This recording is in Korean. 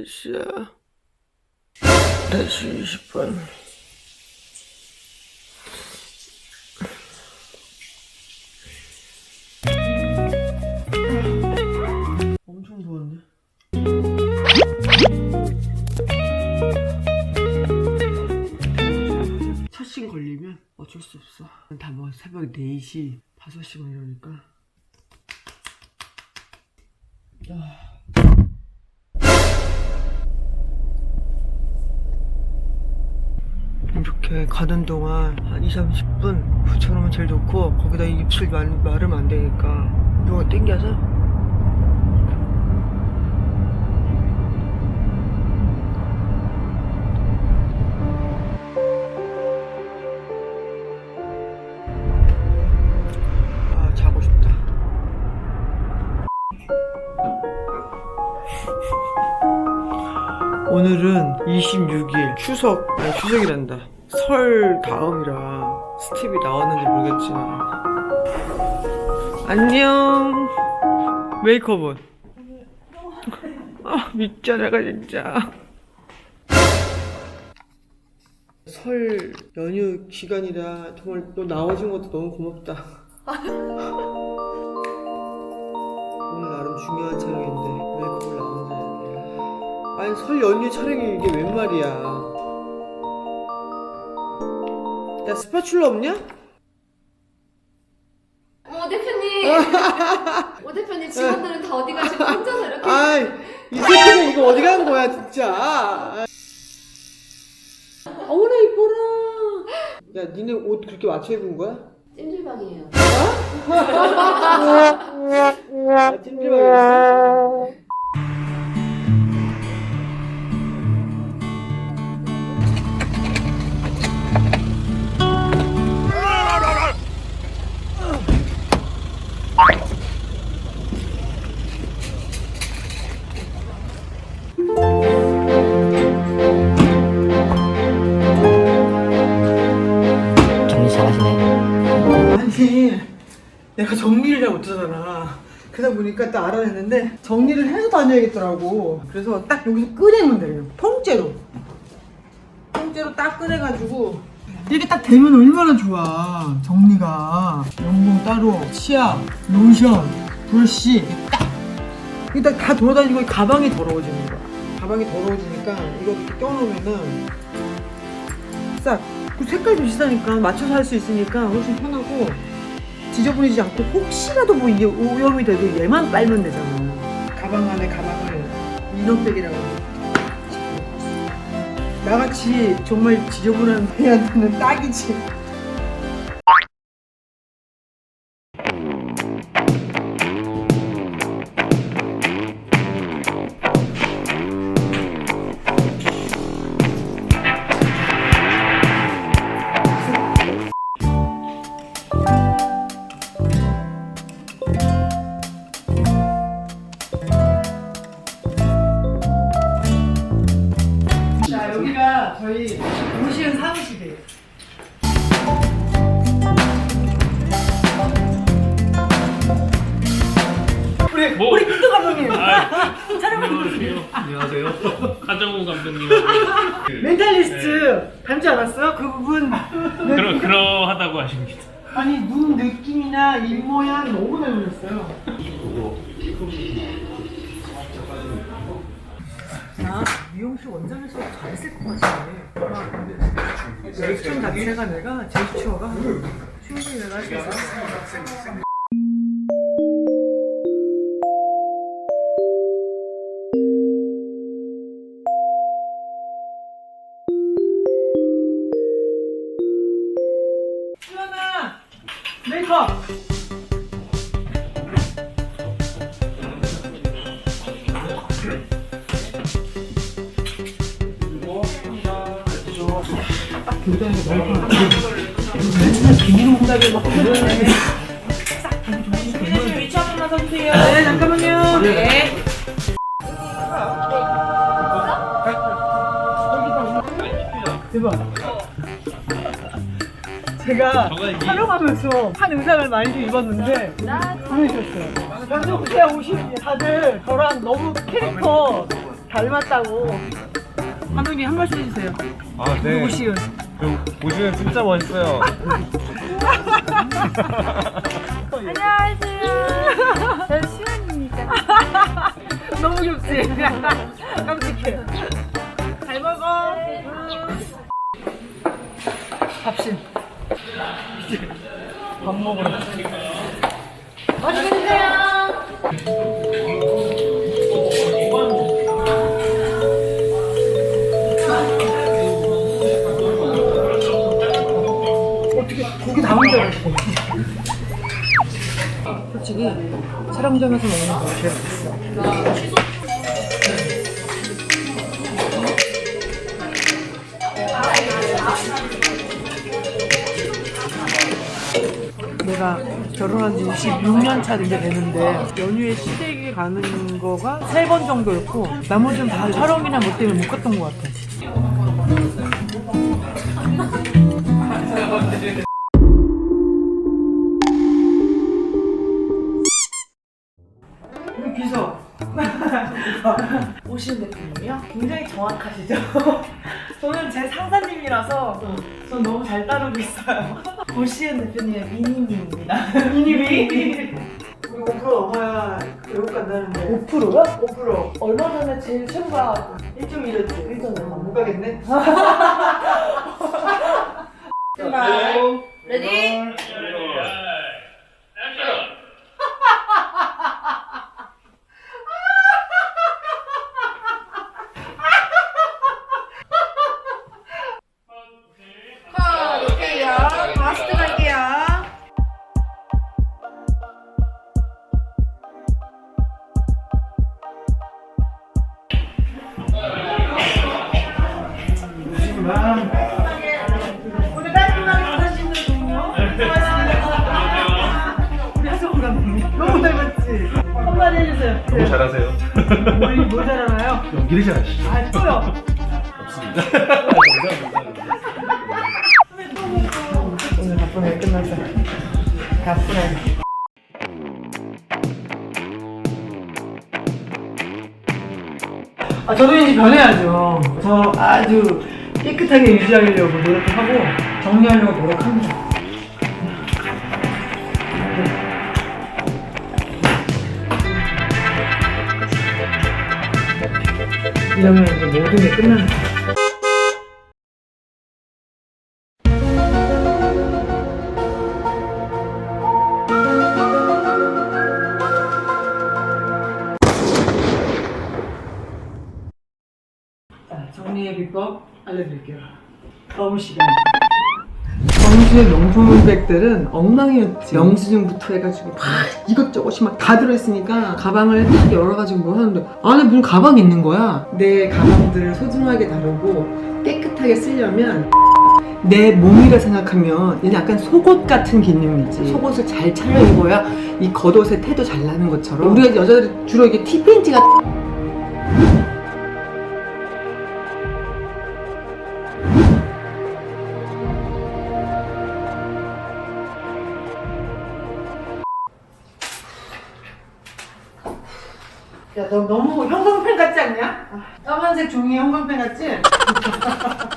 몇 시야? 4시 20분. 엄청 더운데? 첫신 걸리면 어쩔 수 없어. 다 뭐 새벽 4시, 5시 막 이러니까. 이렇게 가는 동안 한 2, 30분 부처놓으면 제일 좋고 거기다 입술 말, 마르면 안 되니까 이거 땡겨서. 아 자고 싶다. 오늘은 26일 추석 아니 추석이란다 설 다음이라 스텝이 나왔는지 모르겠지만. 안녕. 메이크업은? 아 미쳐 내가 진짜. 설 연휴 기간이라 정말 너 나와준 것도 너무 고맙다. 오늘 나름 중요한 촬영인데 메이크업을 나 혼자 해야 돼. 아니 설 연휴 촬영이 이게 웬 말이야 야 스파츌라 없냐? 오 대표님. 오 대표님 직원들은 다 어디 가시고 혼자서 이렇게. 아이 이 새끼는 이거 어디 간 거야 진짜 아 어머나 이뻐라 야 니네 옷 그렇게 맞춰 입은 거야? 찜질방이에요. 아, 찜질방이었어? 못하잖아 그러다 보니까 딱 알아냈는데 정리를 해서 다녀야겠더라고. 그래서 딱 여기서 꺼내면 돼요. 통째로. 통째로 딱 꺼내가지고 이렇게 딱 되면 얼마나 좋아. 정리가. 연봉 따로 치약 로션 브러쉬 딱. 딱다 돌아다니고 가방이 더러워지는 거야. 가방이 더러워지니까 이거 이렇게 껴놓으면은 싹. 그 색깔도 비슷하니까 맞춰서 할 수 있으니까 훨씬 편하고 지저분해지지 않고 혹시라도 뭐 이게 오염이 돼도 얘만 빨면 되잖아. 가방 안에 가방을 인어백이라고 나같이 정말 지저분한 애한테는 딱이지. 우리 뭐? 우리 끄트 감독님 안녕하세요. 안녕하세요. 한정우 감독님. 멘탈리스트 닮지 않았어요? 그 부분 그러 그러하다고 하십니다. 아니 눈 느낌이나 입 모양 너무 닮으셨어요. 나 미용실 원장에서 잘했을 것 같은데 액션 자체가 내가 제스처가 충분히 내가 할수 있어. 메이크업 맨날 비닐 옹답에 막 그러네. 위치 한 번만 서주세요. 네, 잠깐만요. 네. 대박. 제가 이- 촬영하면서 한 의상을 많이 좀 입었는데 보여주셨어요. 그래서 그냥 오신 다들 저랑 너무 캐릭터 닮았다고. 감독님 한 말씀 해주세요. 아, 네. 누구시은? 그 보시면 진짜 멋있어요. 너무 귀엽지? 밥 먹으러. 어떻게 고기 다 혼자 먹어? 솔직히 촬영장에서 먹는 거 제일 맛있어. 내가 결혼한 지 26년 차 이제 되는데 연휴에 시댁에 가는 거가 세 번 정도였고 나머지는 다 촬영이나 뭐 때문에 못 갔던 것 같아. 비서 오시은 대표님이요? 굉장히 정확하시죠? 저는 제 상사님이라서 전 너무 잘 따르고 있어요. 오시은 대표님의 미니님입니다. 미니미? 우리 5% 넘어야 외국 간다는데 5%요? 5%. 얼마 전에 제일 최고가 1.1였지 1.1. 못 가겠네 레디? 한마디 해주세요. 너무 잘하세요. 우리 뭐 잘하나요? 연기를 잘하시죠. 아 또요. 오늘 바쁘네 끝났어 바쁘네 아 저도 이제 변해야죠 저 아주 깨끗하게 유지하려고 노력하고 정리하려고 노력합니다 이러면 이제 모든 게 끝나는 거야 자, 정리의 비법 알려드릴게요. 너무 시간. 정수의 명품백들은 엉망이었지. 영수증부터 해가지고 막 이것저것이 막 다 들어있으니까 가방을 딱 열어가지고 뭐 하는데 안에 무슨 가방이 있는 거야. 내 가방들을 소중하게 다루고 깨끗하게 쓰려면 내 몸이라 생각하면 얘는 약간 속옷 같은 기능이지. 속옷을 잘 차려 입어야 이 겉옷의 태도 잘 나는 것처럼 우리가 여자들이 주로 이게 티팬티가 너 너무 형광펜 같지 않냐? 까만색 종이 형광펜 같지?